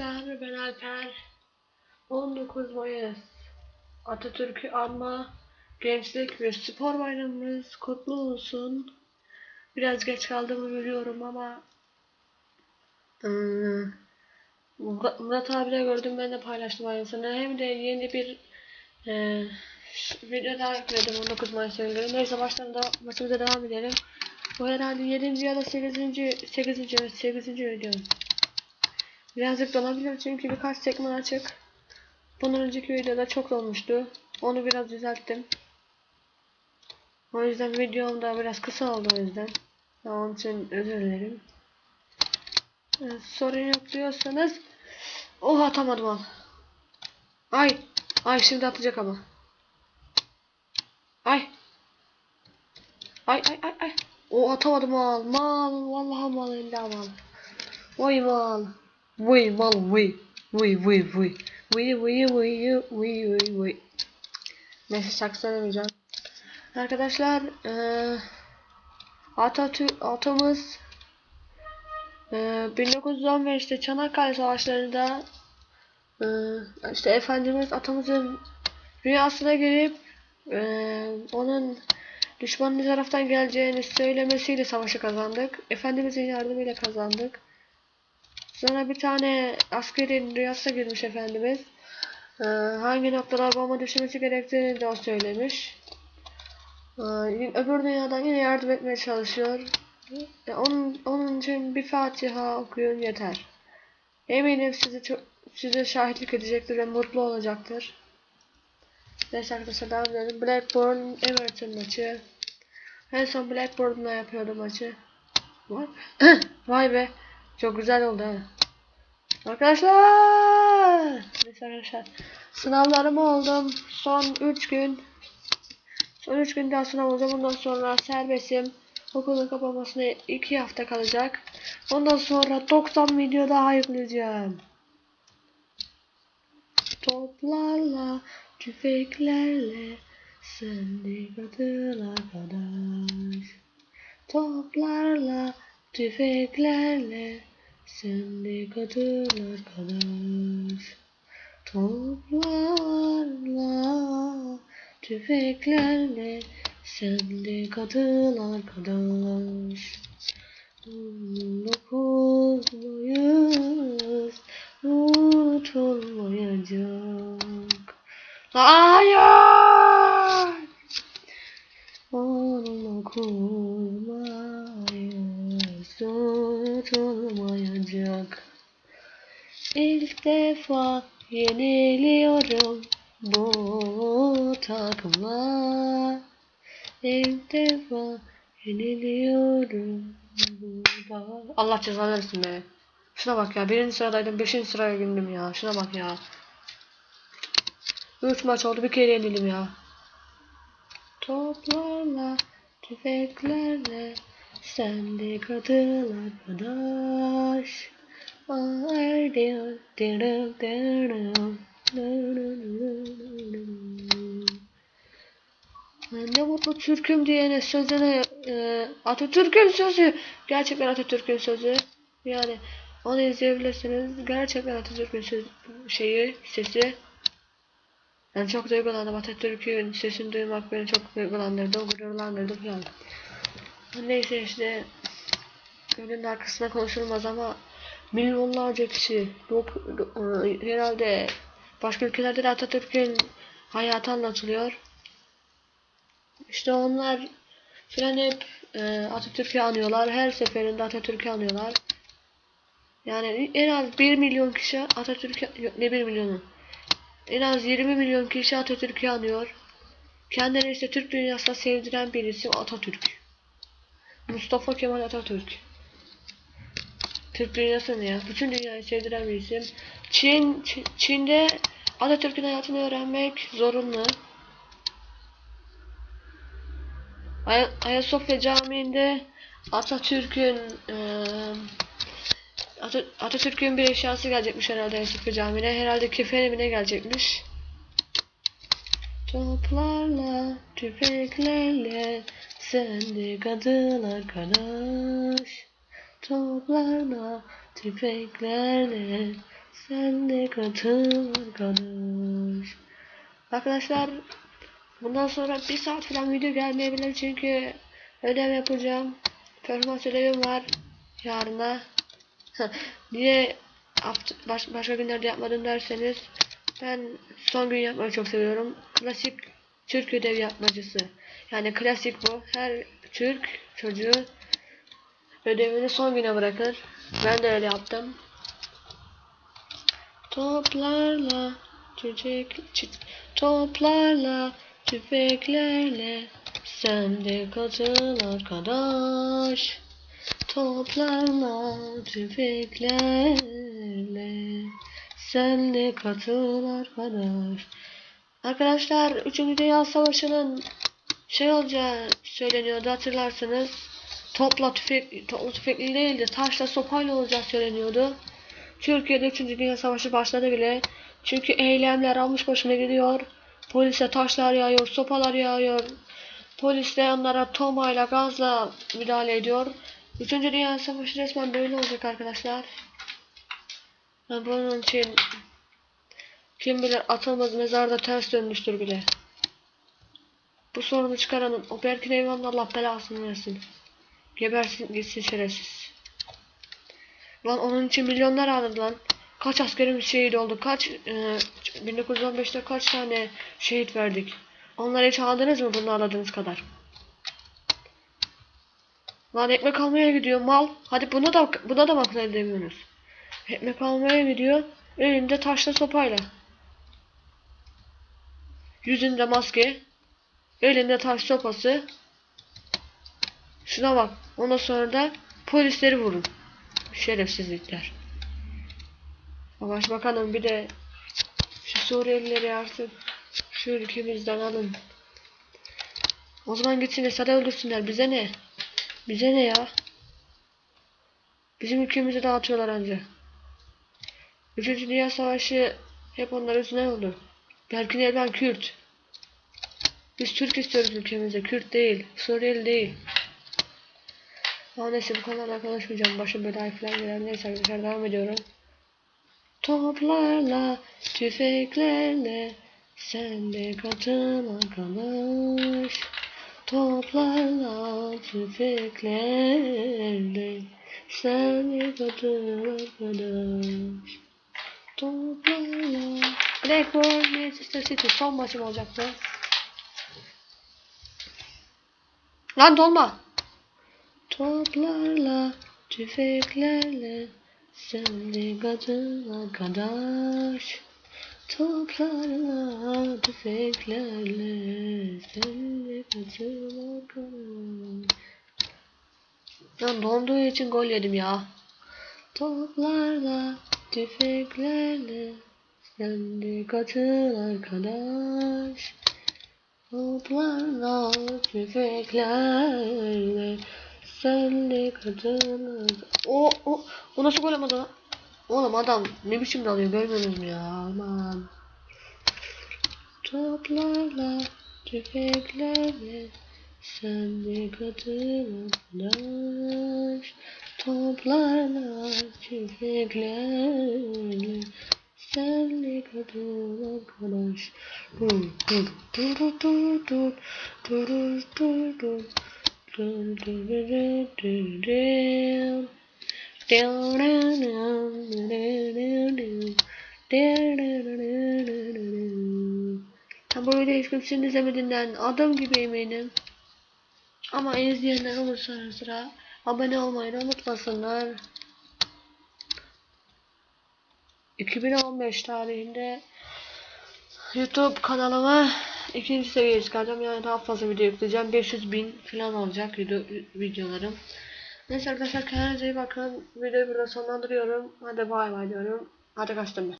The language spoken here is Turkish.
arkadaşlar ben Alper 19 Mayıs Atatürk'ü anma gençlik ve spor bayramımız kutlu olsun biraz geç kaldığımı biliyorum ama hmm, Murat abiyle gördüm ben de paylaştım aynısını hem de yeni bir e, video daha yükledim 19 Mayıs'a ilgili neyse baştan da maçımıza devam edelim bu herhalde 7. ya da 8. 8. evet 8. video Birazcık donabilir çünkü birkaç sekme açık. Bundan önceki videoda çok dolmuştu. Onu biraz düzelttim. O yüzden videom da biraz kısa oldu o yüzden. Onun için özür dilerim. Evet, sorun yok diyorsanız Oh atamadım al. Ay. Ay şimdi atacak ama. Ay. Ay ay ay ay. O atamadım al. Mal. Vallahi mal illa mal. Vay mal. Vay mal vay. Vay vay vay. Vay vay vay vay vay vay. Neyse şarkı söylemeyeceğim. Arkadaşlar eee Atatürk atamız eee 1915'te Çanakkale Savaşları'nda eee işte Efendimiz atamızın rüyasına girip eee onun düşmanın ne taraftan geleceğini söylemesiyle savaşı kazandık. Efendimizin yardımıyla kazandık. Sonra bir tane askerin rüyasına girmiş Efendimiz. Ee, hangi noktalar bomba düşürmesi gerektiğini de o söylemiş. Ee, öbür dünyadan yine yardım etmeye çalışıyor. Ee, onun, onun için bir Fatiha okuyun yeter. Eminim size çok size şahitlik edecektir ve mutlu olacaktır. Neyse arkadaşlar devam edelim. Blackburn Everton maçı. En son Blackburn'la yapıyordum maçı. Vay be. Çok güzel oldu ha. Arkadaşlar. Arkadaşlar. Sınavlarımı oldum. Son 3 gün. Son 3 gün daha sınav olacağım. Ondan sonra serbestim. Okulun kapanmasına 2 hafta kalacak. Ondan sonra 90 video daha yükleyeceğim. Toplarla, tüfeklerle, sendik atıl arkadaş. Toplarla, tüfeklerle, sendik atıl arkadaş. Toplarla, tüfeklerle, sendik atıl arkadaş. Dokuz Mayıs unutulmayacak. Hayır! Dokuz yeniliyorum bu takımla. İlk defa yeniliyorum burada. Allah cezanı versin be. Şuna bak ya. Birinci sıradaydım. Beşinci sıraya girdim ya. Şuna bak ya. Üç maç oldu. Bir kere yenildim ya. Toplarla, tüfeklerle, sendik atıl arkadaş. Ne mutlu Türk'üm diyene sözüne e, Atatürk'ün sözü. Gerçekten Atatürk'ün sözü. Yani onu izleyebilirsiniz. Gerçekten Atatürk'ün söz, şeyi sesi. Yani çok duygulandım. Atatürk'ün sesini duymak beni çok duygulandırdı gururlandırdı falan. Neyse işte gölün arkasında konuşulmaz ama milyonlarca kişi yok, e, herhalde başka ülkelerde de Atatürk'ün hayatı anlatılıyor işte onlar filan hep e, Atatürk'ü anıyorlar. Her seferinde Atatürk'ü anıyorlar. Yani en az 1 milyon kişi Atatürk'ü ne 1 milyonu. En az 20 milyon kişi Atatürk'ü anıyor. Kendileri ise Türk dünyasına sevdiren bir isim Atatürk. Mustafa Kemal Atatürk. Türk dünyasını ya. Bütün dünyayı sevdiren bir isim. Çin, Çin Çin'de Atatürk'ün hayatını öğrenmek zorunlu. Ay Ayasofya Camii'nde Atatürk'ün eee Ata- Atatürk'ün bir eşyası gelecekmiş herhalde Ayasofya Camii'ne. Herhalde kefeni mi ne gelecekmiş. Toplarla, tüfeklerle, sendik atıl arkadaş. Toplarla, tüfeklerle, Sen de katıl arkadaş. Arkadaşlar bundan sonra bir saat falan video gelmeyebilir çünkü ödev yapacağım. Performans ödevim var yarına. Niye baş- başka günlerde yapmadım derseniz ben son gün yapmayı çok seviyorum. Klasik Türk ödev yapmacısı. Yani klasik bu. Her Türk çocuğu ödevini son güne bırakır. Ben de öyle yaptım. Toplarla çiçek çi- toplarla tüfeklerle sen de katıl arkadaş. Toplarla tüfeklerle sen de katıl arkadaş. Arkadaşlar 3. Dünya Savaşı'nın şey olacağı söyleniyordu hatırlarsınız. Topla tüfek, topla tüfekli değil de taşla sopayla olacağı söyleniyordu. Türkiye'de 3. Dünya Savaşı başladı bile. Çünkü eylemler almış başına gidiyor. Polise taşlar yağıyor, sopalar yağıyor. Polis de onlara tomayla, gazla müdahale ediyor. 3. Dünya Savaşı resmen böyle olacak arkadaşlar. Yani bunun için kim bilir atılmaz mezarda ters dönmüştür bile. Bu sorunu çıkaranın o Berkin Eyvan'ın Allah belasını versin. Gebersin gitsin şerefsiz. Lan onun için milyonlar aldı lan. Kaç askerimiz şehit oldu. Kaç e, 1915'te kaç tane şehit verdik. Onları hiç aldınız mı bunu aradığınız kadar? Lan ekmek almaya gidiyor mal. Hadi buna da buna da mı akıl edemiyorsunuz? Ekmek almaya gidiyor. Elinde taşla sopayla. Yüzünde maske. Elinde taş sopası. Şuna bak. Ondan sonra da polisleri vurun. Şerefsizlikler. Başbakanım bir de şu Suriyelileri artık şu ülkemizden alın. O zaman gitsin Esad'ı öldürsünler. Bize ne? Bize ne ya? Bizim ülkemizi dağıtıyorlar anca. Üçüncü Dünya Savaşı hep onlar yüzünden oldu. Berkin Elvan Kürt. Biz Türk istiyoruz ülkemizde. Kürt değil. Suriyeli değil. Ama neyse bu konularla konuşmayacağım. Başım belaya falan girer. Neyse arkadaşlar devam ediyorum. Toplarla, tüfeklerle sen de katıl arkadaş. Toplarla, tüfeklerle sen de katıl arkadaş. Toplarla. Blackburn, Manchester City son maçım olacaktı. Lan dolma. Toplarla, tüfeklerle sendikacına kadar. Toplarla, tüfeklerle sendikacına kadar. Ya donduğu için gol yedim ya. Toplarla, tüfeklerle sendikacına kadar. Toplarla, tüfeklerle sen de katıl O, o, o nasıl gol olmadı lan? Oğlum adam ne biçim dalıyor görmüyorsunuz mu ya aman. Toplarla, tüfeklerle sen de arkadaş. Toplarla, tüfeklerle sen de katıl arkadaş. Dur dur dur dur dur dur dur dur dur Ha, bu videoyu hiç kimsenin izlemediğinden adam gibi eminim. Ama izleyenler olursa sıra abone olmayı da unutmasınlar. 2015 tarihinde YouTube kanalıma ikinci seviyeye çıkaracağım. Yani daha fazla video yükleyeceğim. 500 bin falan olacak video, videolarım. Neyse arkadaşlar kendinize iyi bakın. Videoyu burada sonlandırıyorum. Hadi bay bay diyorum. Hadi kaçtım ben.